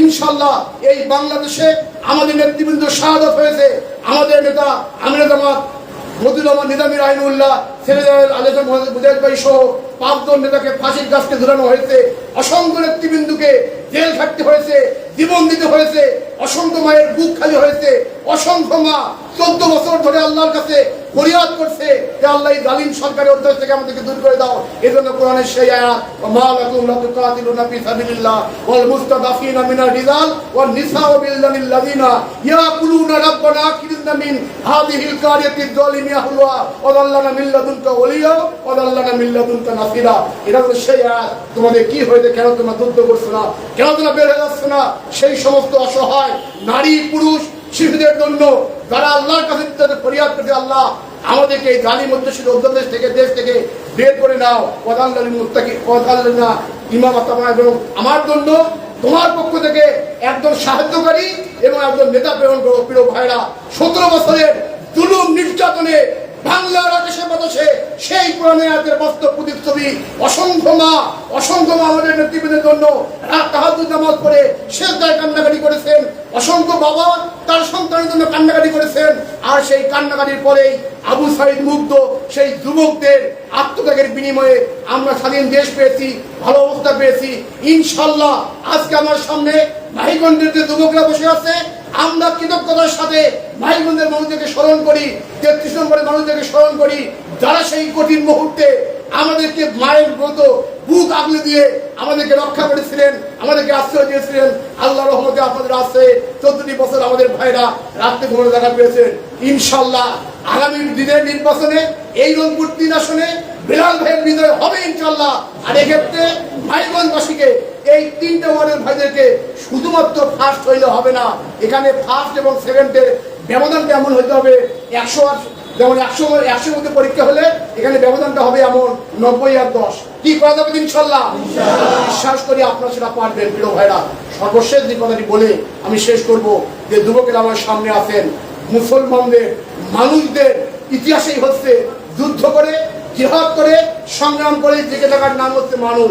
ইনশাল্লাহ এই বাংলাদেশে আমাদের নেতৃবৃন্দ শাহাদত হয়েছে। আমাদের নেতা আমির জামাত মজুর রহমান, নিজামী রাহিনুল্লাহ ছেলেদের আলেজন মুজাহিদ ভাই সহ পাঁচজন নেতাকে ফাঁসির গাছকে ধরানো হয়েছে। অসংখ্য নেতৃবৃন্দুকে জেল খাটতে দিতে হয়েছে অসংখ্য মায়ের বুক খালি হয়েছে অসংখ্য মা চোদ্দ বছর ধরে আল্লাহর কাছে ফরিয়াদ করছে যে আল্লাহ এই জালিম সরকারের অধ্যায় থেকে আমাদেরকে দূর করে দাও। এই জন্য কোরআনের সেই আয়াত মা লাকুম লা তুকাতিলুনা ফি সাবিলিল্লাহ ওয়াল মুস্তাদাফিনা মিনার রিজাল ওয়ান নিসাউ বিল্লাযিনা ইয়াকুলুনা রাব্বানা মিন হাযিহিল কারিয়াতি যালিমি আহলুহা ওয়া মিন লাদুনকা ওলিয়া ওয়া মিন লাদুনকা নাসিরা। এটা হলো সেই আয়াত তোমাদের কি হয়েছে কেন তোমরা যুদ্ধ করছ না? কেন তোমরা বের হয়ে যাচ্ছ না? সেই সমস্ত অসহায় নারী, পুরুষ শিশুদের জন্য যারা আল্লাহর কাছে তাদের ফরিয়াদ করছে, আল্লাহ আমাদেরকে এই জালিম মধ্যশীল অধ্যাদেশ থেকে, দেশ থেকে বের করে নাও। প্রধান মুস্তাকি না, ইমাম আতামা এবং আমার জন্য তোমার পক্ষ থেকে একজন সাহায্যকারী এবং একজন নেতা প্রেরণ করো। প্রিয় ভাইরা, সতেরো বছরের জুলুম নির্যাতনে বাংলার আকাশে বাতাসে সেই আয়াতের বাস্তব প্রতিচ্ছবি অসংখ্য মা অসংখ্য মা আমাদের নেতৃবৃন্দের জন্য রাত শেষদায় কান্নাকাটি করেছেন। অসংখ্য বাবা তার সন্তানের জন্য কান্নাকাটি করেছেন। আর সেই কান্নাকাটির পরেই আবু সাইদ মুগ্ধ, সেই যুবকদের আত্মত্যাগের বিনিময়ে আমরা স্বাধীন দেশ পেয়েছি, ভালো অবস্থা পেয়েছি। ইনশাল্লাহ আজকে আমার সামনে মাহিগঞ্জের যে যুবকরা বসে আছে আমরা কৃতজ্ঞতার সাথে মাহিগঞ্জের মানুষদেরকে স্মরণ করি তেত্রিশ নম্বরের মানুষদেরকে স্মরণ করি, যারা সেই কঠিন মুহূর্তে আমাদেরকে মায়ের মতো বুক আগলে দিয়ে আমাদেরকে রক্ষা করেছিলেন, আমাদেরকে আশ্রয় দিয়েছিলেন, আল্লাহ রহমতে আপনাদের আছে চোদ্দটি বছর আমাদের ভাইরা রাত্রে ঘুমে দেখা পেয়েছেন। ইনশাল্লাহ আগামী দিনের নির্বাচনে, এই রংপুর তিন আসনে বিলাল ভাইয়ের বিজয় হবে আর এক্ষেত্রে ভাইগঞ্জবাসীকে এই তিনটে ওয়ার্ডের ভাইদেরকে শুধুমাত্র ফার্স্ট হইলে হবে না, এখানে ফার্স্ট এবং ব্যবধানটা এমন হইতে হবে, একশো আর যেমন একশো একশোর মধ্যে পরীক্ষা হলে এখানে ব্যবধানটা হবে এমন নব্বই আর দশ। কি করা যাবে ইনশাল্লাহ? বিশ্বাস করি আপনারা সেটা পারবেন, প্রিয় ভাইরা। সর্বশেষ যে কথাটি বলে আমি শেষ করব যে যুবকের আমার সামনে আছেন। মুসলমানদের, মানুষদের ইতিহাসেই হচ্ছে যুদ্ধ করে জিহাদ করে সংগ্রাম করে জেগে থাকার নাম হচ্ছে মানুষ।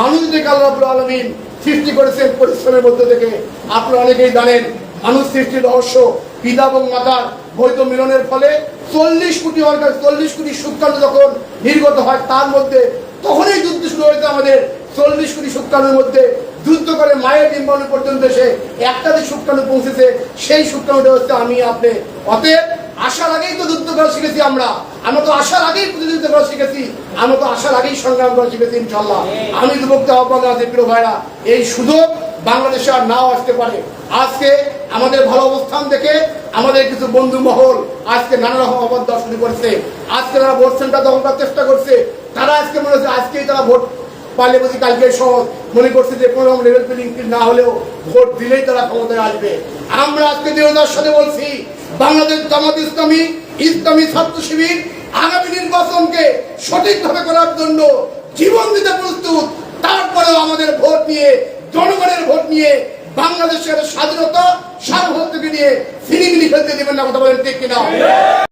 মানুষ আল্লাহ রাব্বুল আলমিন সৃষ্টি করেছেন পরিশ্রমের মধ্যে থেকে। আপনারা অনেকেই জানেন, মানুষ সৃষ্টির রহস্য, পিতা এবং মাতার বৈধ মিলনের ফলে চল্লিশ কোটি অর্গান চল্লিশ কোটি শুক্রাণু যখন নির্গত হয় তার মধ্যে, তখনই যুদ্ধ শুরু হয়েছে আমাদের। চল্লিশ কোটি শুক্রাণুর মধ্যে যুদ্ধ করে মায়ের ডিম্বাণু পর্যন্ত এসে একটা যে শুক্রাণু পৌঁছেছে, সেই শুক্রাণুটা হচ্ছে আমি, আপনি। অতএব আসার আগেই তো যুদ্ধ করা শিখেছি আমরা। আমরা তো আসার আগেই প্রতিযোগিতা করা শিখেছি। আমরা তো আসার আগেই সংগ্রাম করা শিখেছি ইনশাল্লাহ আমি যুবককে আহ্বান আছে প্রিয় ভাইরা, এই সুযোগ বাংলাদেশে আর নাও আসতে পারে। আজকে আমাদের ভালো অবস্থান দেখে আমাদের কিছু বন্ধু মহল আজকে নানা রকম অবদান শুরু করছে। আজকে তারা ভোট সেন্টার দখল করার চেষ্টা করছে। তারা আজকে মনে হচ্ছে আজকেই তারা ভোট পারলে কালকে সহজ মনে করছে যে রকম লেভেল প্লেইং ফিল্ড না হলেও ভোট দিলেই তারা ক্ষমতায় আসবে। আমরা আজকে দৃঢ়তার সাথে বলছি, বাংলাদেশ জামাত ইসলামী ইসলামী ছাত্র শিবির আগামী নির্বাচনকে সঠিকভাবে করার জন্য জীবন দিতে প্রস্তুত। তারপরেও আমাদের ভোট নিয়ে, জনগণের ভোট নিয়ে বাংলাদেশের স্বাধীনতা সার্বভৌমত্বকে নিয়ে ফিরিমিলি খেলতে দেবেন না কথা বলেন ঠিক কিনা?